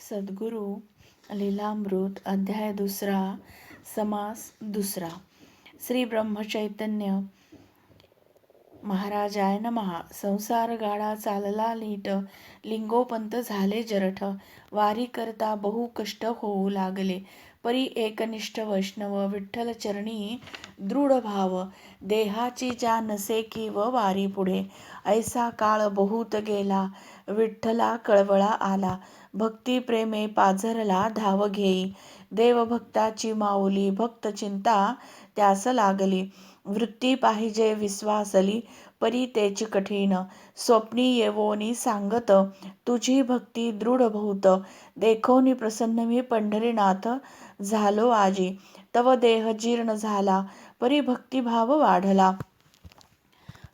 सद्गुरू लीलामृत अध्याय दुसरा समास दुसरा. श्री ब्रह्मचैतन्य महाराजाय नमहा संसार गाडा चालला लीट लिंगोपंत झाले जरठ. वारी करता बहु कष्ट होऊ लागले. परी एकनिष्ठ वैष्णव विठ्ठल चरणी दृढ भाव. देहाची ज्या नसे की व वारी पुढे. ऐसा काळ बहुत गेला. विठ्ठला कळवळा आला. भक्ती प्रेमे पाझरला धाव घेई. देवभक्ताची माऊली भक्त चिंता त्यास लागली. वृत्ती पाहिजे विश्वासली परी तेची कठीण. स्वप्नी येवोनी सांगत तुझी भक्ती दृढ भूत. देखोनी प्रसन्न मी पंढरीनाथ झालो आजी. तव देह जीर्ण झाला परी भक्तिभाव वाढला.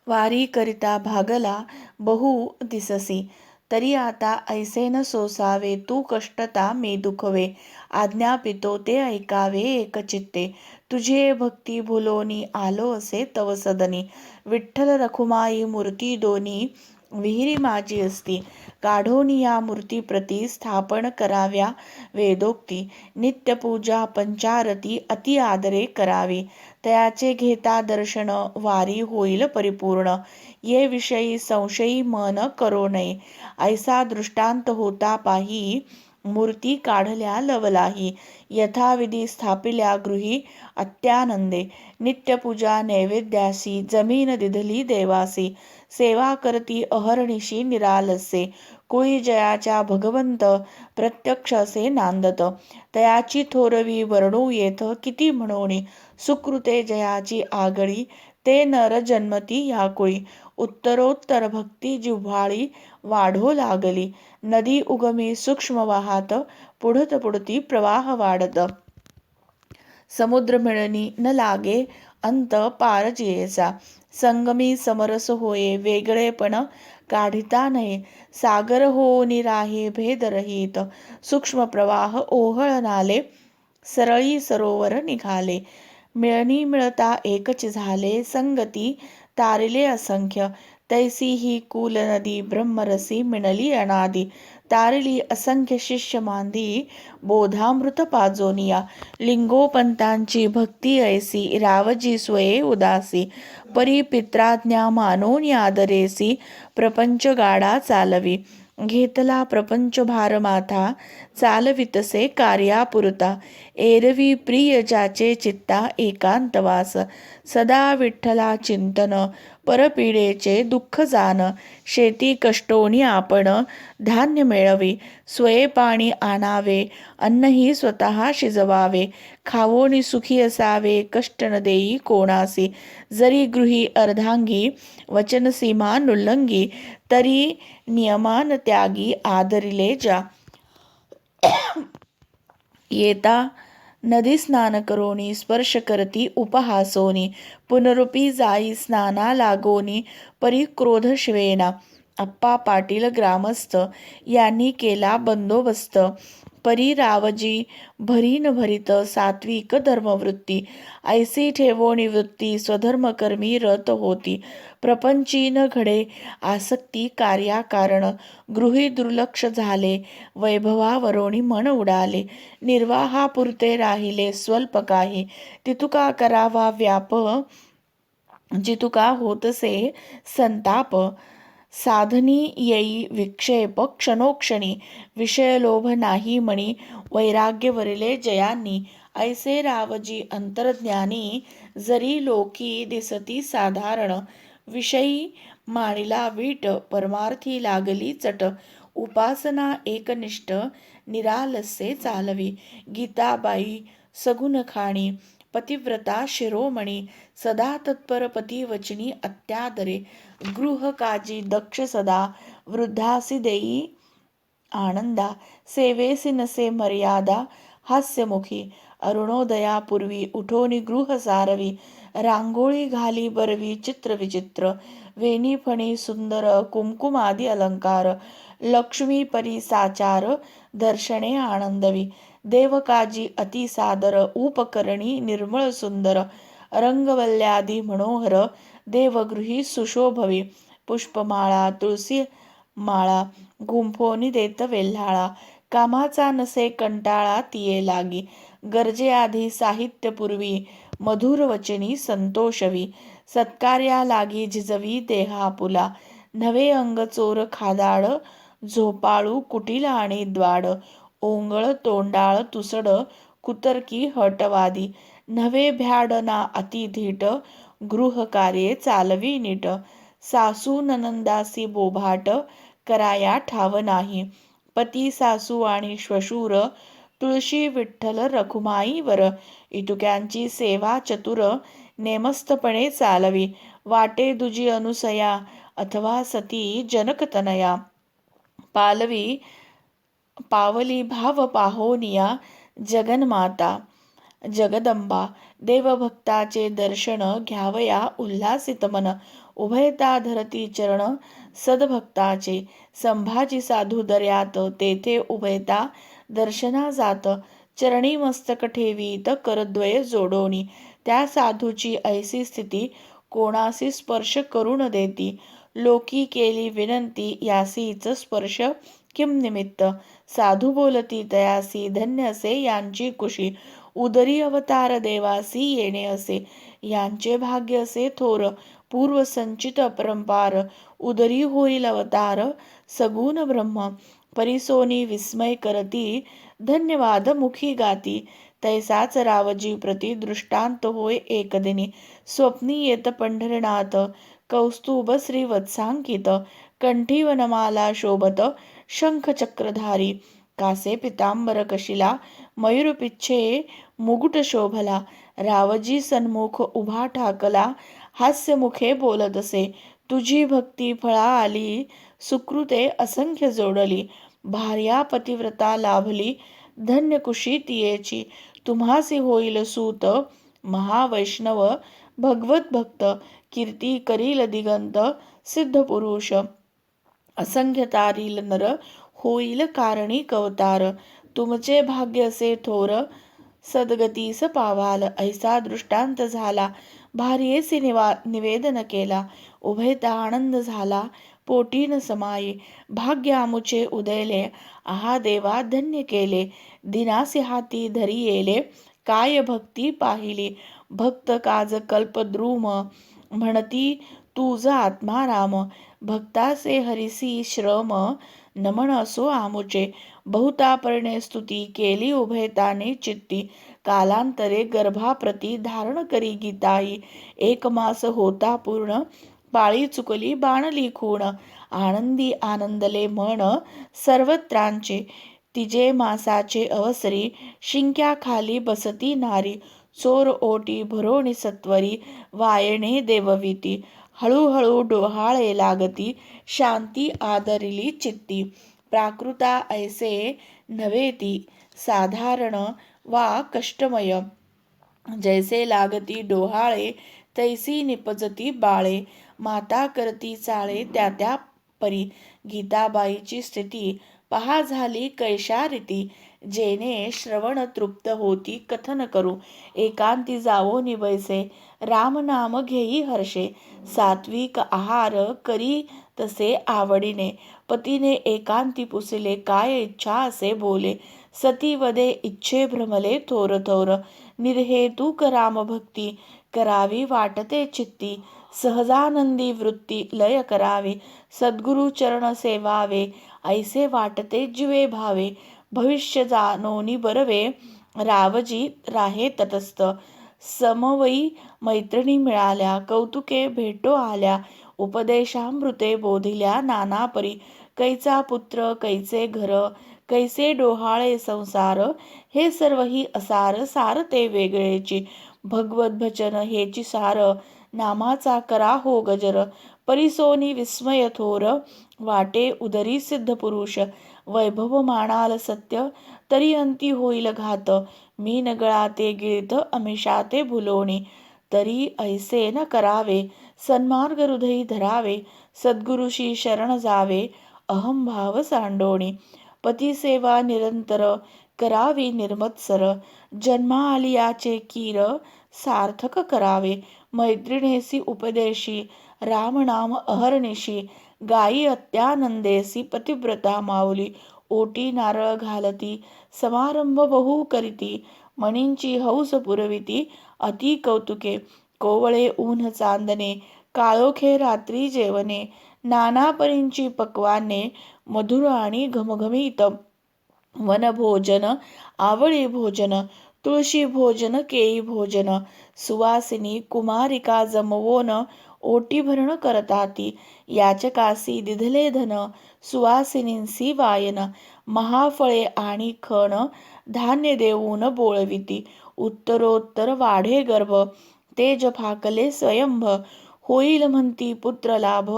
वारी करिता भागला बहु दिससी. तरी आता ऐसे न सोसावे तू कष्टता मी दुखवे. आज्ञापितो ते ऐकावे एकचित्ते. तुझे भक्ती भुलोनी आलो असे तव सदनी. विठ्ठल रखुमाई मूर्ती दोनी. विहिरी माझी असती. काढोनी या मूर्ती प्रती स्थापन कराव्या वेदोक्ती. नित्यपूजा पंचारती अति आदरे करावी. तयाचे घेता दर्शन वारी होईल परिपूर्ण. ये विषयी संशयी मन करो नये. ऐसा दृष्टांत होता पाही मूर्ती काढल्या लवलाही. यथाविधी स्थापिल्या गृही अत्यानंदे. नित्यपूजा नैवेद्यासी जमीन दिधली देवासी. सेवा करती अहर्निशी निरालसे. कुळी जयाच्या भगवंत प्रत्यक्ष असे नांदत. तयाची थोरवी वर्णू येथ किती म्हणोणी सुकृते जयाची आगळी ते नर जन्मती या कुळी. उत्तरोत्तर भक्ती जिव्हाळी वाढो लागली. नदी उगमी सूक्ष्म वाहात पुढत पुढती प्रवाह वाढत. समुद्र मिळणी न लागे अंत पार जियेचा. संगमी समरस होये वेगळेपण काढिता नये. सागर हो निराहे भेदरहित सूक्ष्म प्रवाह ओहळ नाले. सरळी सरोवर निघाले. मिळणी मिळता एकच झाले. संगती तारिले असंख्य. तैसी ही कुल नदी ब्रह्मरसी मिणली अनादी. तारली असंख्य शिष्य मांदी बोधामृत पाजोनिया. लिंगोपंतांची भक्ती ऐसी रावजी स्वये उदासी. परी पित्राज्ञा मानोनी आदरेसी प्रपंच गाडा चालवी. घेतला प्रपंच भार माथा चालवितसे कार्यापुरता. एरवी प्रिय जाचे चित्ता एकांतवास. सदा विठ्ठला चिंतन परपीडेचे दुःख जाण शेती कष्टोनी आपण धान्य मिळवी स्वये पाणी आणावे अन्नही स्वतः शिजवावे खावोनी सुखी असावे कष्ट न देई कोणासी जरी गृही अर्धांगी वचनसीमा नुल्लंगी तरी नियमान त्यागी आदरिले जा. येता नदी स्नान करोनी स्पर्श करती उपहासोनी पुनरुपी जाई स्नाना लागोनी परिक्रोध शिवेना अप्पा पाटील ग्रामस्थ यांनी केला बंदोबस्त। परी रावजी भरीन भरित सात्विक धर्मवृत्ती. ऐसी ठेवोणी वृत्ती स्वधर्मकर्मी रत होती. प्रपंचीन घडे आसक्ती कार्याकारण गृही दुर्लक्ष झाले वैभवावरोणी मन उडाले. निर्वाहापुरते राहिले स्वल्प काही तितुका करावा व्याप. जितुका होतसे संताप. साधनी येई विक्षेप क्षणोक्षणी विषयलोभ नाही म्हणी वैराग्यवरिले जयांनी ऐसे रावजी अंतर्ज्ञानी जरी लोकी दिसती साधारण विषयी मानिला वीट परमार्थी लागली चट उपासना एकनिष्ठ निरालसे चालवी गीताबाई सगुण खाणी पतिव्रता शिरोमणी सदा तत्पर पतिवचनी अत्यादरे गृहकाजी दक्ष सदा वृद्धासी देई आनंदा सेवेसी नसे मर्यादा हास्यमुखी अरुणोदयापूर्वी उठोनी गृह सारवी रांगोळी घाली बरवी चित्रविचित्र वेणी फणी सुंदर कुमकुमादी अलंकार लक्ष्मी परी साचार दर्शने आनंदवी देवकाजी अतिसादर उपकरणी निर्मळ सुंदर रंगवल्यादी मनोहर देवगृही सुशोभवी. पुष्पमाळा तुळसी माळा गुंफोनी देत वेल्हाळा. कामाचा नसे कंटाळा तिये लागी. गरजे आधी साहित्य पूर्वी मधुर वचनी संतोषवी. सत्कार्या लागी झिजवी देहा पुला नवे अंग चोर खादाड झोपाळू कुटील आणि द्वाड. ओंगळ तोंडाळ तुसड कुतरकी हटवादी. नवे भ्याडना अति धीट गृहकार्ये चालवी नीट। सासू ननंदासी बोभाट कराया ठाव नाही। पती सासू आणि श्वशूर तुळशी विठ्ठल रखुमाईवर इतुक्यांची सेवा चतुर नेमस्तपणे चालवी। वाटे दुजी अनुसया अथवा सती जनकतनया पालवी पावली भाव पाहोनिया जगन्माता। जगदंबा देवभक्ताचे दर्शन घ्यावया उल्हासित मन उभयता धरती चरण सद्भक्ताचे संभाजी साधू दर्यात तेथे उभयता दर्शना जात चरणी मस्तक ठेवीत करद्वय जोडोनी त्या साधूची ऐसी स्थिती कोणासी स्पर्श करून देती? लोकी केली विनंती यासीच स्पर्श किम निमित्त? साधू बोलती तयासी धन्य असे यांची कुशी उदरी अवतार देवासी येणे असे. यांचे भाग्य असे थोर पूर्वसंचित अपरंपार उदरी होईल अवतार सगुण ब्रह्म परिसोनी विस्मय करती धन्यवाद मुखी गाती तैसाच रावजी प्रति दृष्टांत होय एकदिनी. स्वप्नी येत पंढरनाथ कौस्तुभ श्री वत्सांकित कंठी वनमाला शोभत शंख चक्रधारी कासे पितांबर कशिला मयूरपिच्छे मुकुट शोभला रावजी सन्मुख उभा ठाकला. हास्यमुखे बोलत असे तुझी भक्ती फळा आली सुकृते असंख्य जोडली. भार्या पतिव्रता लाभली. धन्य कुशी तियेची तुम्हासी होईल सूत. महावैष्णव. भगवत भक्त. कीर्ती करील दिगंत. सिद्ध पुरुष. असंख्य तारील नर. होईल कारणी कवतार. तुमचे भाग्य असे थोर. सद्गतीस पावाल ऐसा दृष्टांत झाला. भार्येचे निवा निवेदन केला. उभयता आनंद झाला. पोटीन समाये. भाग्य आमुचे उदयले. आहा देवा धन्य केले. दिनासी हाती धरी येले काय भक्ती पाहिली. भक्त काज कल्पद्रुम. म्हणती तुझ आत्माराम. भक्तासे हरिसी श्रम. नमन असो आमुचे. बहुतापर्णे स्तुती केली उभयताने चित्ती. कालांतरे गर्भाप्रती धारण करी गीताई. एक मास होता पूर्ण. पाळी चुकली बाणली खूण. आनंदी आनंदले म्हण सर्वत्रांचे. तिजे मासाचे अवसरी शिंक्याखाली बसती नारी. चोर ओटी भरोणी सत्वरी. वायणे देवविती हळूहळू डोहाळे लागती शांती आदरिली चित्ती प्राकृता ऐसे नव्हेती साधारण वा कष्टमय जैसे लागती डोहाळे तैसी निपजती बाळे माता करती चाळे त्या त्या परी गीताबाईची स्थिती पहा झाली कैशारिती जेने श्रवण तृप्त होती कथन करू. एकांती जावो निभैसे राम नाम घेई हर्षे. सात्विक आहार करी तसे आवडीने. पतीने एकांती पुसले काय इच्छा असे बोले. सती वदे इच्छे भ्रमले थोर थोर. निर्हेतुक रामभक्ती करावी वाटते चित्ती. सहजानंदी वृत्ती लय करावी. सद्गुरु चरण सेवावे ऐसे वाटते जीवे भावे. भविष्य जानोनी बरवे रावजी राहे तटस्थ. समवयी मैत्रिणी मिळाल्या कौतुके भेटो आल्या उपदेशामृते बोधिल्या नाना परी कैचा पुत्र कैचे घर कैसे डोहाळे संसार हे सर्वही असार सार ते वेगळेची. भगवत भजन हेची सार नामाचा करा हो गजर. परिसोनी विस्मय थोर वाटे उदरी सिद्ध पुरुष वैभव माणाल सत्य तरी अंती होईल घात मी नगळा ते गिळत अमिषा ते भुलोणी तरी ऐसे न करावे सन्मार्ग हृदयी धरावे सद्गुरुशी शरण जावे अहंभाव सांडोणी पतिसेवा निरंतर करावी निर्मत्सर जन्मा आलियाचे कीर सार्थक करावे मैत्रिणेसी उपदेशी रामनाम अहर्निशी गायी अत्यानंदेसी पतिव्रता माऊली ओटी नारळ घालती समारंभ बहु करीती मणींची हौस पुरविती अति कौतुके कोवळे ऊन चांदणे काळोखे रात्री जेवणे नाना परींची पक्वाने मधुर आणि घमघमीत वनभोजन आवळी भोजन तुळशी भोजन केळी भोजन. सुवासिनी कुमारिका जमवोन ओटी भरण करताती याचकासी दिधले धन सुवासिनींसी वायन. महाफळे आणि खण धान्य देऊन बोळविती. उत्तरोत्तर वाढे गर्भ तेज फाकले स्वयंभ. होईल म्हणती पुत्र लाभ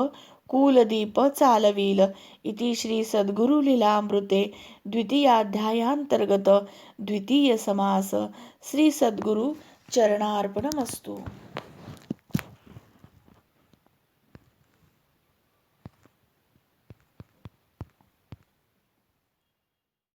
कुलदीप चालविल. इति श्री सद्गुरु लीलामृते द्वितीयाध्यायांतर्गत द्वितीय समास. श्री सद्गुरु चरणार्पणमस्तु.